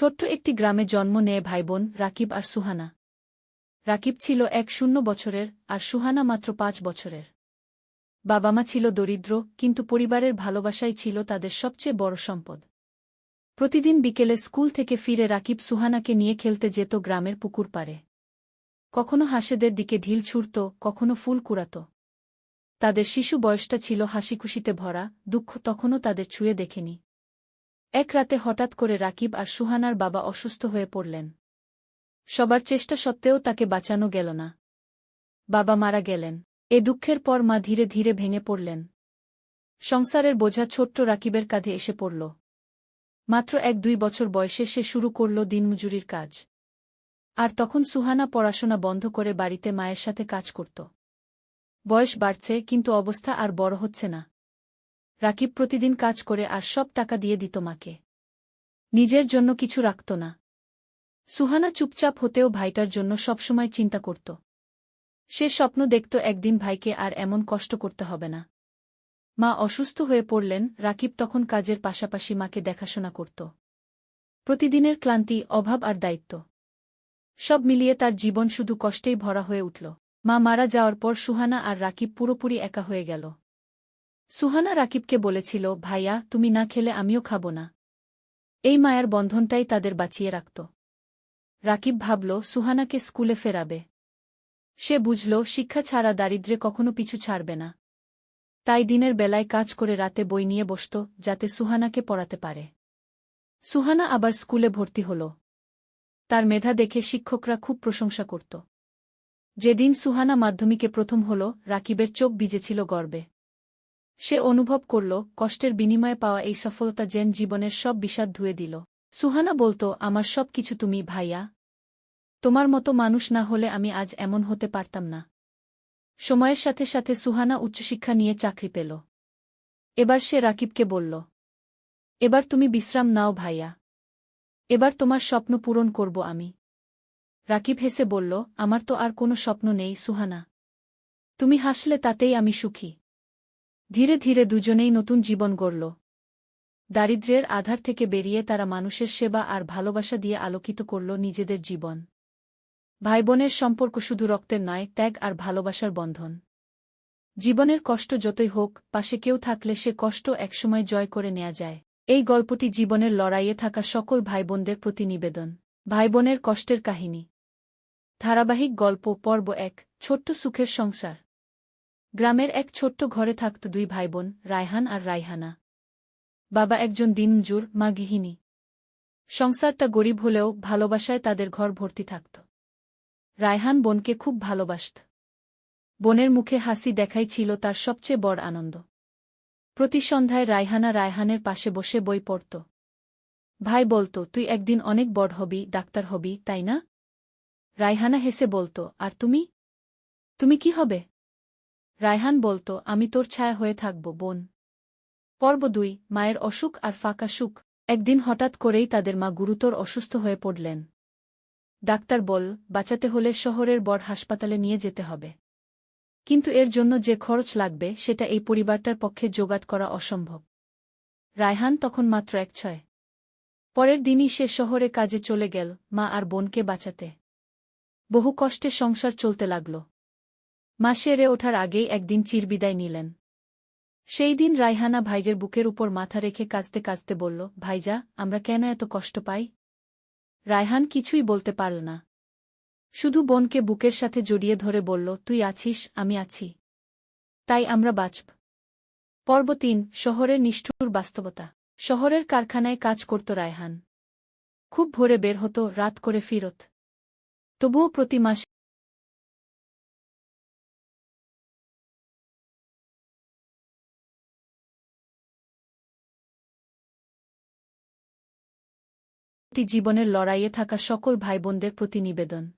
ছোট্ট একটি গ্রামে জন্ম নেয় ভাইবোন, রাকিব আর সুহানা। রাকিব ছিল এক শূন্য বছরের আর সুহানা মাত্র পাঁচ বছরের। বাবা মা ছিল দরিদ্র, কিন্তু পরিবারের ভালোবাসাই ছিল তাদের সবচেয়ে বড় সম্পদ। প্রতিদিন বিকেলে স্কুল থেকে ফিরে রাকিব সুহানাকে নিয়ে খেলতে যেত গ্রামের পুকুর পাড়ে। কখনো হাসেদের দিকে ঢিল ছুড়ত, কখনো ফুল কুড়াত। তাদের শিশু বয়সটা ছিল হাসিখুশিতে ভরা, দুঃখ তখনও তাদের ছুঁয়ে দেখেনি। এক রাতে হঠাৎ করে রাকিব আর সুহানার বাবা অসুস্থ হয়ে পড়লেন। সবার চেষ্টা সত্ত্বেও তাকে বাঁচানো গেল না। বাবা মারা গেলেন। এ দুঃখের পর মা ধীরে ধীরে ভেঙে পড়লেন। সংসারের বোঝা ছোট্ট রাকিবের কাঁধে এসে পড়ল। মাত্র এক দুই বছর বয়সে সে শুরু করল দিনমজুরির কাজ। আর তখন সুহানা পড়াশোনা বন্ধ করে বাড়িতে মায়ের সাথে কাজ করত। বয়স বাড়ছে, কিন্তু অবস্থা আর বড় হচ্ছে না। রাকিব প্রতিদিন কাজ করে আর সব টাকা দিয়ে দিত মাকে। নিজের জন্য কিছু রাখত না। সুহানা চুপচাপ হতেও ভাইটার জন্য সবসময় চিন্তা করত। সে স্বপ্ন দেখত একদিন ভাইকে আর এমন কষ্ট করতে হবে না। মা অসুস্থ হয়ে পড়লেন, রাকিব তখন কাজের পাশাপাশি মাকে দেখাশোনা করত। প্রতিদিনের ক্লান্তি, অভাব আর দায়িত্ব। সব মিলিয়ে তার জীবন শুধু কষ্টেই ভরা হয়ে উঠল। মা মারা যাওয়ার পর সুহানা আর রাকিব পুরোপুরি একা হয়ে গেল। সুহানা রাকিবকে বলেছিল, ভাইয়া, তুমি না খেলে আমিও খাব না। এই মায়ার বন্ধনটাই তাদের বাঁচিয়ে রাখত। রাকিব ভাবল, সুহানাকে স্কুলে ফেরাবে। সে বুঝল, শিক্ষা ছাড়া দারিদ্রে কখনো পিছু ছাড়বে না। তাই দিনের বেলায় কাজ করে রাতে বই নিয়ে বসত, যাতে সুহানাকে পড়াতে পারে। সুহানা আবার স্কুলে ভর্তি হল। তার মেধা দেখে শিক্ষকরা খুব প্রশংসা করত। যেদিন সুহানা মাধ্যমিকে প্রথম হল, রাকিবের চোখ বিজেছিল গর্বে। সে অনুভব করল, কষ্টের বিনিময়ে পাওয়া এই সফলতা যেন জীবনের সব বিষাদ ধুয়ে দিল। সুহানা বলতো, আমার সব কিছু তুমি, ভাইয়া। তোমার মতো মানুষ না হলে আমি আজ এমন হতে পারতাম না। সময়ের সাথে সাথে সুহানা উচ্চশিক্ষা নিয়ে চাকরি পেল। এবার সে রাকিবকে বলল, এবার তুমি বিশ্রাম নাও, ভাইয়া। এবার তোমার স্বপ্ন পূরণ করব আমি। রাকিব হেসে বলল, আমার তো আর কোনো স্বপ্ন নেই, সুহানা। তুমি হাসলে তাতেই আমি সুখী। ধীরে ধীরে দুজনেই নতুন জীবন গড়ল। দারিদ্র্যের আধার থেকে বেরিয়ে তারা মানুষের সেবা আর ভালোবাসা দিয়ে আলোকিত করল নিজেদের জীবন। ভাইবোনের সম্পর্ক শুধু রক্তের নয়, ত্যাগ আর ভালোবাসার বন্ধন। জীবনের কষ্ট যতই হোক, পাশে কেউ থাকলে সে কষ্ট একসময় জয় করে নেয়া যায়। এই গল্পটি জীবনের লড়াইয়ে থাকা সকল ভাইবোনদের প্রতি নিবেদন। ভাইবোনের কষ্টের কাহিনী। ধারাবাহিক গল্প, পর্ব এক, ছোট্ট সুখের সংসার। গ্রামের এক ছোট্ট ঘরে থাকত দুই ভাইবোন, রায়হান আর রায়হানা। বাবা একজন দিনজুর মা গৃহিণী। সংসারটা গরিব হলেও ভালোবাসায় তাদের ঘর ভর্তি থাকত। রায়হান বোনকে খুব ভালোবাসত। বোনের মুখে হাসি দেখাই ছিল তার সবচেয়ে বড় আনন্দ। প্রতি সন্ধ্যায় রায়হানা রায়হানের পাশে বসে বই পড়ত। ভাই বলত, তুই একদিন অনেক বড় হবি, ডাক্তার হবি, তাই না? রায়হানা হেসে বলত, আর তুমি? তুমি কি হবে? রায়হান বলত, আমি তোর ছায়া হয়ে থাকব, বোন। পর্ব দুই, মায়ের অসুখ আর ফাঁকা সুখ। একদিন হঠাৎ করেই তাদের মা গুরুতর অসুস্থ হয়ে পড়লেন। ডাক্তার বল, বাঁচাতে হলে শহরের বড় হাসপাতালে নিয়ে যেতে হবে। কিন্তু এর জন্য যে খরচ লাগবে, সেটা এই পরিবারটার পক্ষে জোগাড় করা অসম্ভব। রায়হান তখন মাত্র এক ছয়। পরের দিনই সে শহরে কাজে চলে গেল, মা আর বোনকে বাঁচাতে। বহু কষ্টে সংসার চলতে লাগল। মা সেরে ওঠার আগেই একদিন চিরবিদায় নিলেন। সেই দিন রায়হানা ভাইজের বুকের উপর মাথা রেখে কাঁদতে কাঁদতে বলল, ভাইজা, আমরা কেন এত কষ্ট পাই? রায়হান কিছুই বলতে পারল না। শুধু বোনকে বুকের সাথে জড়িয়ে ধরে বলল, তুই আছিস, আমি আছি। তাই আমরা বাঁচব। পর্ব তিন, শহরের নিষ্ঠুর বাস্তবতা। শহরের কারখানায় কাজ করত রায়হান। খুব ভোরে বের হতো, রাত করে ফিরত। তবুও প্রতি মাসে জীবনের লড়াইয়ে থাকা সকল ভাইবোনদের প্রতি নিবেদন।